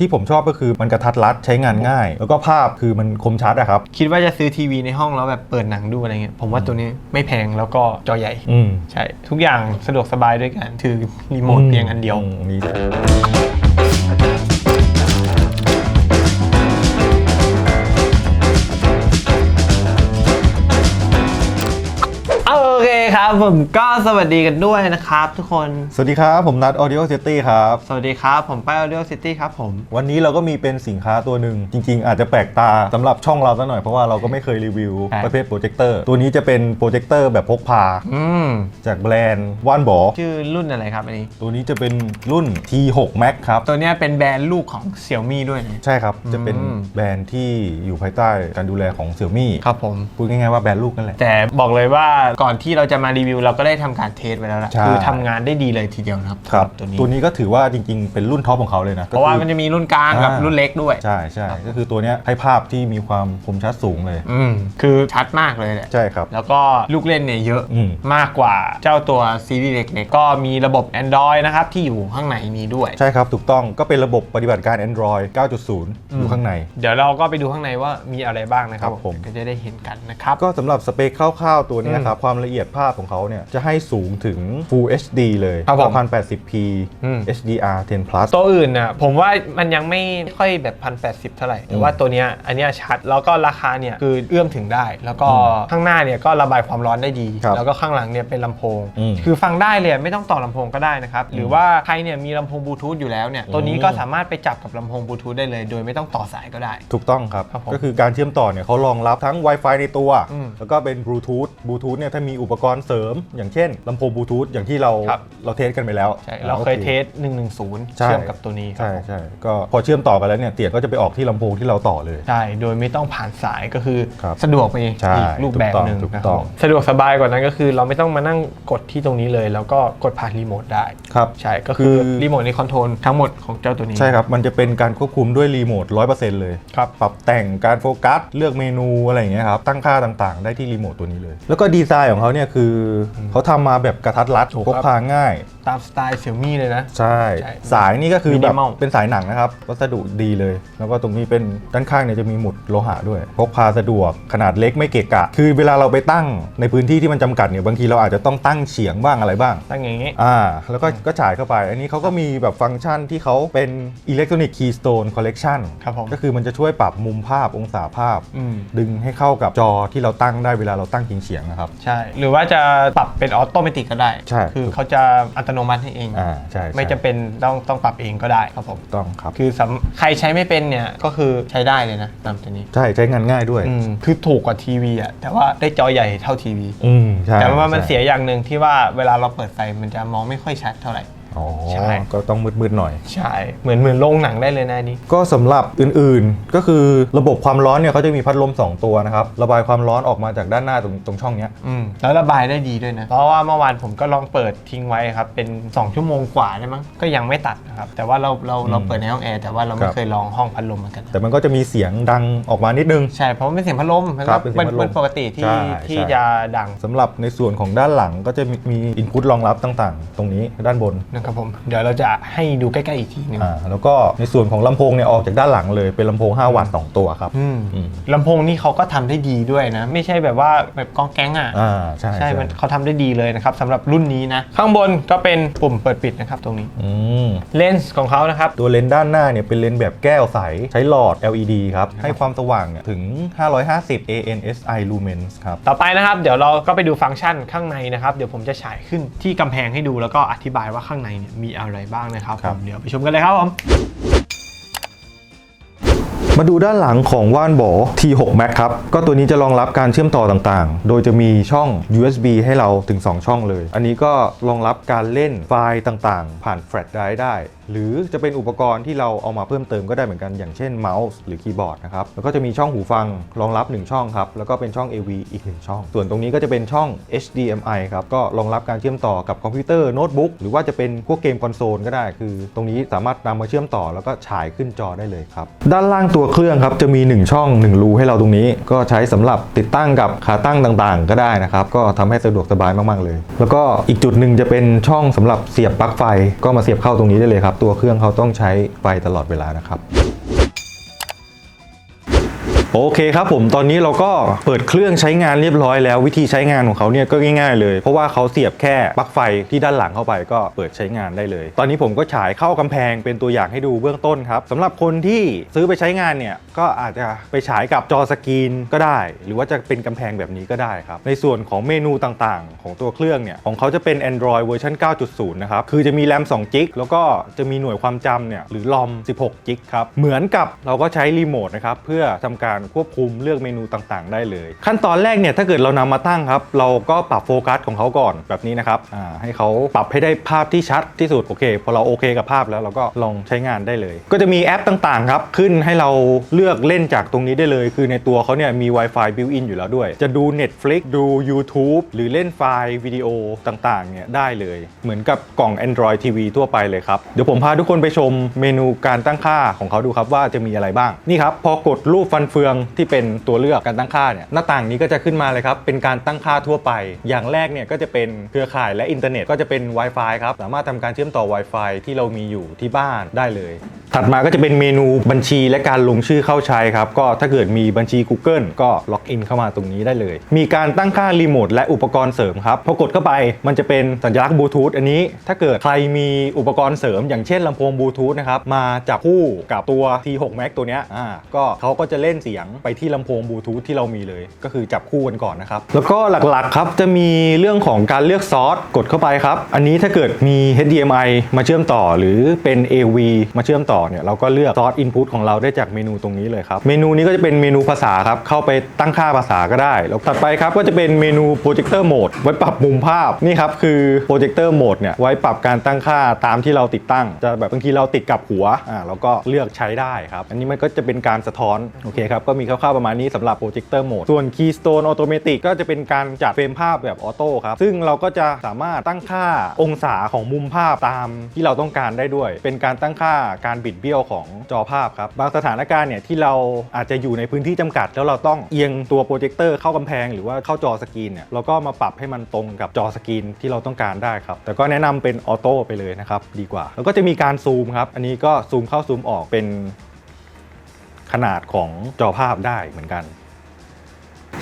ที่ผมชอบก็คือมันกระทัดรัดใช้งานง่าย แล้วก็ภาพคือมันคมชัดอะครับ คิดว่าจะซื้อทีวีในห้องแล้วแบบเปิดหนังดูอะไรเงี้ยผมว่าตัวนี้ไม่แพงแล้วก็จอใหญ่ อืมใช่ ทุกอย่างสะดวกสบายด้วยกันถือรีโมทเพียงอันเดียวมมี ผมก็สวัสดีกันด้วยนะครับทุกคน สวัสดีครับ ผมนัด Audio City ครับ สวัสดีครับ ผมป้าย Audio City ครับผม วันนี้เราก็มีเป็นสินค้าตัวหนึ่ง จริง ๆ อาจจะแปลกตาสำหรับช่องเราซะหน่อย เพราะว่าเราก็ไม่เคยรีวิวครับประเภทโปรเจคเตอร์ ตัวนี้จะเป็นโปรเจคเตอร์แบบพกพา อืม จากแบรนด์ว่านบอชื่อรุ่นอะไรครับอันนี้ ตัวนี้จะเป็นรุ่น T6 Max ครับ ตัวเนี้ยเป็นแบรนด์ลูกของ Xiaomi ด้วยนะ ใช่ครับ จะเป็นอืม แบรนด์ที่อยู่ภายใต้การดูแลของ Xiaomi ครับผม พูดง่ายๆว่าแบรนด์ลูกนั่นแหละ แต่บอกเลยว่าก่อนที่เราจะมารีวิวเราก็ได้ทำการเทสไว้แล้วล่ะใช่ คือทำงานได้ดีเลยทีเดียวนะครับครับตัวนี้ ตัวนี้ก็ถือว่าจริง ๆ เป็นรุ่นท็อปของเขาเลยนะเพราะว่าก็คือ มันจะมีรุ่นกลางกับอ่ารุ่นเล็กด้วย ใช่ใช่ก็คือตัวเนี้ยให้ภาพที่มีความคมชัดสูงเลย อืมคือชัดมากเลยแหละ ใช่ครับ แล้วก็ลูกเล่นเนี่ยเยอะอืม มากกว่าเจ้าตัวซีรีส์เล็กๆก็มีระบบ Android นะครับที่อยู่ข้างในนี้ด้วย ใช่ครับ ถูกต้องก็เป็นระบบปฏิบัติการ Android 9.0 อยู่ข้างใน เดี๋ยวเราก็ไปดูข้างในว่ามีอะไรบ้างนะครับครับผม ก็จะได้เห็นกันนะครับ ก็สำหรับสเปคคร่าวๆตัวเนี้ยครับความละเอียดภาพของเขาเนี่ยจะให้สูงถึง Full HD เลยครับผม 1080p อืม HDR 10 plus ตัวอื่นน่ะผมว่ามันยังไม่ค่อยแบบพันแปดสิบเท่าไหร่ แต่ว่าตัวเนี้ยอันเนี้ยชัดแล้วก็ราคาเนี่ยคือเอื้อมถึงได้ แล้วก็ข้างหน้าเนี่ยก็ระบายความร้อนได้ดี ครับแล้วก็ข้างหลังเนี่ยเป็นลำโพง อืมคือฟังได้เลยไม่ต้องต่อลำโพงก็ได้นะครับ หรือว่าใครเนี่ยมีลำโพงบลูทูธอยู่แล้วเนี่ยตัวนี้ก็สามารถไปจับกับลำโพงบลูทูธได้เลย โดยไม่ต้องต่อสายก็ได้ ถูกต้องครับ ครับผมก็คือการเชื่อมต่อเนี่ยเขารองรับทั้ง Wi-Fi ในตัว อืมแล้วก็เป็นบลูทูธบลูทูธเนี่ยถ้ามีอุปกรณ์เสริม อย่างเช่นลำโพงบลูทูธอย่างที่เราครับ เราเทสกันไปแล้วใช่เราเคยโอ เทส 110 ใช่ เชื่อมกับตัวนี้ครับใช่ผมใช่ก็พอเชื่อมต่อกันแล้วเนี่ยเสียงก็จะไปออกที่ลำโพงที่เราต่อเลย ใช่โดยไม่ต้องผ่านสายก็คือครับสะดวกไปใช่อีกรูปแบบหนึ่งถูกนะคต้รัอบงผมสะดวกสบายกว่านั้นก็คือเราไม่ต้องมานั่งกดที่ตรงนี้เลย แล้วก็กดผ่านรีโมทได้ ครับ ใช่ก็คือคือ รีโมทนี้คอนโทรลทั้งหมดของเจ้าตัวนี้ ใช่ครับมันจะเป็นการควบคุมด้วยรีโมท100%เลย ครับ ปรับแต่งการโฟกัส เลือกเมนูอะไรอย่างเงี้ยครับ ตั้งค่าต่างๆ ได้ที่รีโมทตัวนี้เลย แล้วก็ดีไซน์ของเขาเนี่ยคืออเขาทำมาแบบกระทัดรัดถูกพคกรับพาง่าย ตามสไตล์เซี่ยมี่เลยนะ ใช่ ใช่สายนี่ก็คือแบบ Minimal เป็นสายหนังนะครับ วัสดุดีเลย แล้วก็ตรงนี้เป็นด้านข้างเนี่ยจะมีหมุดโลหะด้วย พกพาสะดวกขนาดเล็กไม่เกะกะ คือเวลาเราไปตั้งในพื้นที่ที่มันจำกัดเนี่ยบางทีเราอาจจะต้องตั้งเฉียงบ้างอะไรบ้าง ตั้งอย่างงี้ อ่า แล้วก็ก็จ่ายเข้าไป อันนี้เขาก็มีแบบฟังก์ชันที่เขาเป็น Electronic Keystone Collection ครับผม ก็คือมันจะช่วยปรับมุมภาพองศาภาพ อืม ดึงให้เข้ากับจอที่เราตั้งได้เวลาเราตั้งเฉียงๆนะครับ ใช่ หรือว่าจะปรับเป็นออโตเมติกก็ได้ ใช่ คือเขาจะอัตโนมัติให้เองอ่าใช่ใช่ ไม่จำเป็นต้องต้องปรับเองก็ได้ครับผมถูกต้องครับ คือสำใครใช้ไม่เป็นเนี่ยก็คือใช้ได้เลยนะตามตัวนี้ใช่ใช้งานง่ายด้วย อืมคือถูกกว่าทีวีอะแต่ว่าได้จอใหญ่เท่าทีวี อืมใช่แต่ว่ามันใช่ เสียอย่างหนึ่งที่ว่าเวลาเราเปิดไฟมันจะมองไม่ค่อยชัดเท่าไหร่ อ๋อใช่ ก็ต้องมืดๆหน่อย ใช่ เหมือนเหมือนโรงหนังได้เลยนะอันนี้ ก็สำหรับอื่นๆ ก็คือระบบความร้อนเนี่ยเขาจะมีพัดลม 2 ตัวนะครับ ระบายความร้อนออกมาจากด้านหน้าตรงตรงช่องเนี้ย อืมแล้วระบายได้ดีด้วยนะ เพราะว่าเมื่อวานผมก็ลองเปิดทิ้งไว้ครับ เป็น 2 ชั่วโมงกว่าได้มั้ง ก็ยังไม่ตัดนะครับ แต่ว่าเราเราเราเปิดในห้องแอร์แต่ว่าเราคไม่รับ เคยลองห้องพัดลมเหมือนกันแต่มันก็จะมีเสียงดังออกมานิดนึง ใช่ เพราะมันเป็นเสียงพัดลมมันครัก็บเป็นเสียงเป็นพัดลมเป็นปกติที่ใช่ที่ใช่ จะดังสำหรับในส่วนของด้านหลังก็จะมีมีอินพุตรองรับต่างๆ ตรงนี้ด้านบน นะครับผมเดี๋ยวเราจะให้ดูใกล้ๆอีกทีหนึงอ่าแล้วก็ในส่วนของลำโพงเนี่ยออกจากด้านหลังเลยเป็นลำโพง 5 วัตต์2ตัวครับ อืมอืม ลำโพงนี่เขาก็ทำได้ดีด้วยนะ ไม่ใช่แบบว่าแบบกองแก๊งอะ อ่าใช่ใช่มันเขาทำได้ดีเลยนะครับสำหรับรุ่นนี้นะ ข้างบนก็เป็นปุ่มเปิดปิดนะครับตรงนี้อืม เลนส์ของเขานะครับ ตัวเลนส์ด้านหน้าเนี่ยเป็นเลนส์แบบแก้วใส ใช้หลอด LED ครับ ให้ความสว่างเนี่ยถึง 550 ANSI lumens ครับ ต่อไปนะครับ เดี๋ยวเราก็ไปดูฟังก์ชันข้างในนะครับ เดี๋ยวผมจะฉายขึ้นที่กำแพงให้ดูแล้วก็อธิบายว่าข้างในเนี่ยมีอะไรบ้างนะครับครัผบมเดี๋ยวไปชมกันเลยครับผมมาดูด้านหลังของว่านโบ T6 Max ครับ ก็ตัวนี้จะรองรับการเชื่อมต่อต่างๆ โดยจะมีช่อง USB ให้เราถึง 2 ช่องเลย อันนี้ก็รองรับการเล่นไฟล์ต่างๆ ผ่านแฟลชไดรฟ์ได้ หรือจะเป็นอุปกรณ์ที่เราเอามาเพิ่มเติมก็ได้เหมือนกันอย่างเช่นเมาส์หรือคีย์บอร์ดนะครับแล้วก็จะมีช่องหูฟังรองรับ 1 ช่องครับแล้วก็เป็นช่อง AV อีก 1 ช่อง ส่วนตรงนี้ก็จะเป็นช่อง HDMI ครับก็รองรับการเชื่อมต่อกับคอมพิวเตอร์โน้ตบุ๊กหรือว่าจะเป็นพวกเกมคอนโซลก็ได้คือ ตรงนี้สามารถนำมาเชื่อมต่อแล้วก็ฉายขึ้นจอได้เลยครับด้านล่างตัวเครื่องครับจะมี 1 ช่อง 1 รูให้เราตรงนี้ ก็ใช้สำหรับติดตั้งกับขาตั้งต่างๆ ก็ได้นะครับก็ทำให้สะดวกสบายมากๆเลย แล้วก็อีกจุดหนึ่งจะเป็นช่องสำหรับเสียบปลั๊กไฟก็มาเสียบเข้าตรงนี้ได้เลยครับตัวเครื่องเขาต้องใช้ไฟตลอดเวลานะครับ โอเคครับผมตอนนี้เราก็เปิดเครื่องใช้งานเรียบร้อยแล้ววิธีใช้งานของเขาเนี่ยก็ง่ายๆ เลย เพราะว่าเขาเสียบแค่ปลั๊กไฟที่ด้านหลังเข้าไปก็เปิดใช้งานได้เลย ตอนนี้ผมก็ฉายเข้ากำแพงเป็นตัวอย่างให้ดูเบื้องต้นครับสำหรับคนที่ซื้อไปใช้งานเนี่ยก็อาจจะไปฉายกับจอสกรีนก็ได้ หรือว่าจะเป็นกำแพงแบบนี้ก็ได้ครับในส่วนของเมนูต่างๆ ของตัวเครื่องเนี่ยของเขาจะเป็น Android เวอร์ชัน9.0 นะครับคือจะมีแรม2 g b แล้วก็จะมีหน่วยความจำเนี่ยหรือลอม 16 g b ครับเหมือนกับเราก็ใช้รีโมทนะครับเพื่อทำการควบคุมเลือกเมนูต่างๆ ได้เลย ขั้นตอนแรกเนี่ยถ้าเกิดเรานำมาตั้งครับ เราก็ปรับโฟกัสของเขาก่อนแบบนี้นะครับให้เขาปรับให้ได้ภาพที่ชัดที่สุดโอเคพอเราโอเคกับภาพแล้วเราก็ลองใช้งานได้เลย ก็จะมีแอปต่างๆครับขึ้นให้เราเลือกเล่นจากตรงนี้ได้เลย คือในตัวเขาเนี่ยมี Wi-Fi built-in อยู่แล้วด้วย จะดู Netflix ดู YouTube หรือเล่นไฟล์วิดีโอต่างๆเนี่ยได้เลย เหมือนกับกล่อง Android TV ทั่วไปเลยครับ เดี๋ยวผมพาทุกคนไปชมเมนูการตั้งค่าของเขาดูครับว่าจะมีอะไรบ้างนี่ครับพอกดรูปฟันเฟืองที่เป็นตัวเลือกการตั้งค่าเนี่ยหน้าต่างนี้ก็จะขึ้นมาเลยครับ เป็นการตั้งค่าทั่วไป อย่างแรกเนี่ยก็จะเป็นเครือข่ายและอินเทอร์เน็ตก็จะเป็น Wi-Fi ครับ สามารถทำการเชื่อมต่อ Wi-Fi ที่เรามีอยู่ที่บ้านได้เลย ถัดมาก็จะเป็นเมนูบัญชีและการลงชื่อเข้าใช้ครับ ก็ถ้าเกิดมีบัญชี Google ก็ล็อกอินเข้ามาตรงนี้ได้เลย มีการตั้งค่ารีโมทและอุปกรณ์เสริมครับพอกดเข้าไปมันจะเป็นสัญลักษณ์บลูทูธอันนี้ ถ้าเกิดใครมีอุปกรณ์เสริม อย่างเช่นลำโพงบลูทูธนะครับ มาจับคู่กับตัว T6 Max ตัวเนี้ยอ่าก็เขาก็จะเล่นเสียงไปที่ลำโพงบลูทูธที่เรามีเลย ก็คือจับคู่กันก่อนนะครับแล้วก็หลักๆครับจะมีเรื่องของการเลือกซอสกดเข้าไปครับอันนี้ถ้าเกิดมี HDMI มาเชื่อมต่อ หรือเป็น AV มาเชื่อมต่อเนี่ยเราก็เลือกซอสอินพุตของเราได้จากเมนูตรงนี้เลยครับ เมนูนี้ก็จะเป็นเมนูภาษาครับ เข้าไปตั้งค่าภาษาก็ได้ แล้วถัดไปครับก็จะเป็นเมนูโปรเจคเตอร์โหมดไว้ปรับมุมภาพนี่ครับคือโปรเจคเตอร์โหมดเนี่ยไว้ปรับการตั้งค่าตามที่เราติดตั้ง จะแบบบางทีเราติดกับหัวอ่าเราก็เลือกใช้ได้ครับ อันนี้มันก็จะเป็นการสะท้อนโอเคครับก็มีคร่าวๆประมาณนี้สำหรับโปรเจคเตอร์โหมดส่วน Keystone Automatic ก็จะเป็นการจัดเฟรมภาพแบบออโต้ครับซึ่งเราก็จะสามารถตั้งค่าองศาของมุมภาพตามที่เราต้องการได้ด้วย เป็นการตั้งค่าการบิดเบี้ยวของจอภาพครับ บางสถานการณ์เนี่ยที่เราอาจจะอยู่ในพื้นที่จำกัด แล้วเราต้องเอียงตัวโปรเจคเตอร์เข้ากำแพงหรือว่าเข้าจอสกรีนเนี่ยเราก็มาปรับให้มันตรงกับจอสกรีนที่เราต้องการได้ครับ แต่ก็แนะนำเป็นออโต้ไปเลยนะครับดีกว่า แล้วก็จะมีการซูมครับ อันนี้ก็ซูมเข้าซูมออกเป็นขนาดของจอภาพได้เหมือนกัน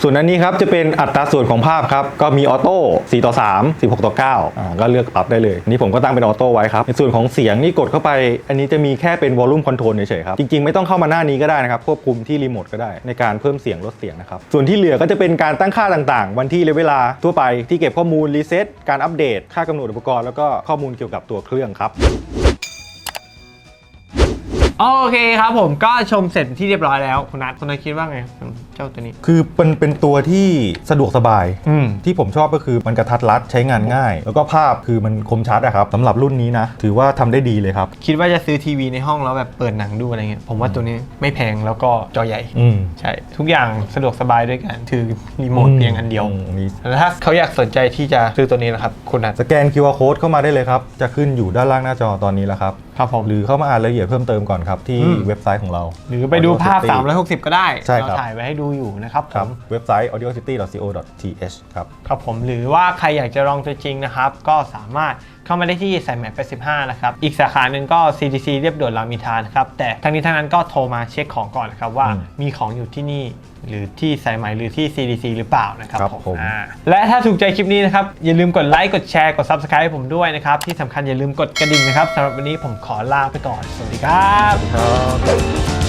ส่วนอันนี้ครับจะเป็นอัตราส่วนของภาพครับ ก็มีออโต้4ต่อ3 16ต่อ9อ่าก็เลือกปรับได้เลยนนี่ผมก็ตั้งเป็นออโต้ไว้ครับ ในส่วนของเสียงนี่กดเข้าไป อันนี้จะมีแค่เป็นวอลลุ่มคอนโทรลเฉยๆครับ จริงๆ ไม่ต้องเข้ามาหน้านี้ก็ได้นะครับ ควบคุมที่รีโมทก็ได้ในการเพิ่มเสียงลดเสียงนะครับ ส่วนที่เหลือก็จะเป็นการตั้งค่าต่างๆ วันที่และเวลาทั่วไปที่เก็บข้อมูลรีเซ็ตการอัปเดต ค่ากำหนดอุปกรณ์แล้วก็ข้อมูลเกี่ยวกับตัวเครื่องครับ โอเคครับผมก็ชมเสร็จที่เรียบร้อยแล้วคุณนัทคุณนัทคิดว่าไงเจ้าตัวนี้ คือเป็นเป็นตัวที่สะดวกสบาย อืม ที่ผมชอบก็คือมันกระทัดรัดใช้งานง่าย แล้วก็ภาพคือมันคมชัดอะครับสำหรับรุ่นนี้นะ ถือว่าทำได้ดีเลยครับ คิดว่าจะซื้อทีวีในห้องแล้วแบบเปิดหนังดูอะไรเงี้ยผมว่าตัวนี้ไม่แพงแล้วก็จอใหญ่ อืมใช่ ทุกอย่างสะดวกสบายด้วยกันถือรีโมทเพียงอันเดียวมมีแล้วถ้าเขาอยากสนใจที่จะซื้อตัวนี้นะครับคุณนัทสแกน QR code เข้ามาได้เลยครับ จะขึ้นอยู่ด้านล่างหน้าจอตอนนี้แล้วครับ ครับผมหรือเข้ามาอ่านรายละเอียดเพิ่มเติมก่อนครับที่อืม เว็บไซต์ของเรา หรือไปดูภาพ Audio City 360 ก็ได้ ใช่ครับ เราถ่ายไว้ให้ดูอยู่นะครับผครับม เว็บไซต์ audiocity.co.th ครับ ครับผมหรือว่าใครอยากจะลองตัวจริงนะครับ ก็สามารถเข้ามาได้ที่สายแมป85นะครับอีกสาขาหนึ่งก็ CDC เรียบด่วนรามอินทรานะครับแต่ทั้งนี้ทั้งนั้นก็โทรมาเช็คของก่อนนะครับว่าอืมมีของอยู่ที่นี่หรือที่สายไหมหรือที่ CDC หรือเปล่านะครับครับผมผม อ่าและถ้าถูกใจคลิปนี้นะครับ อย่าลืมกดไลค์กดแชร์กด Subscribe ให้ผมด้วยนะครับ ที่สำคัญอย่าลืมกดกระดิ่งนะครับสำหรับวันนี้ผมขอลาไปก่อน สวัสดีครับ ครับ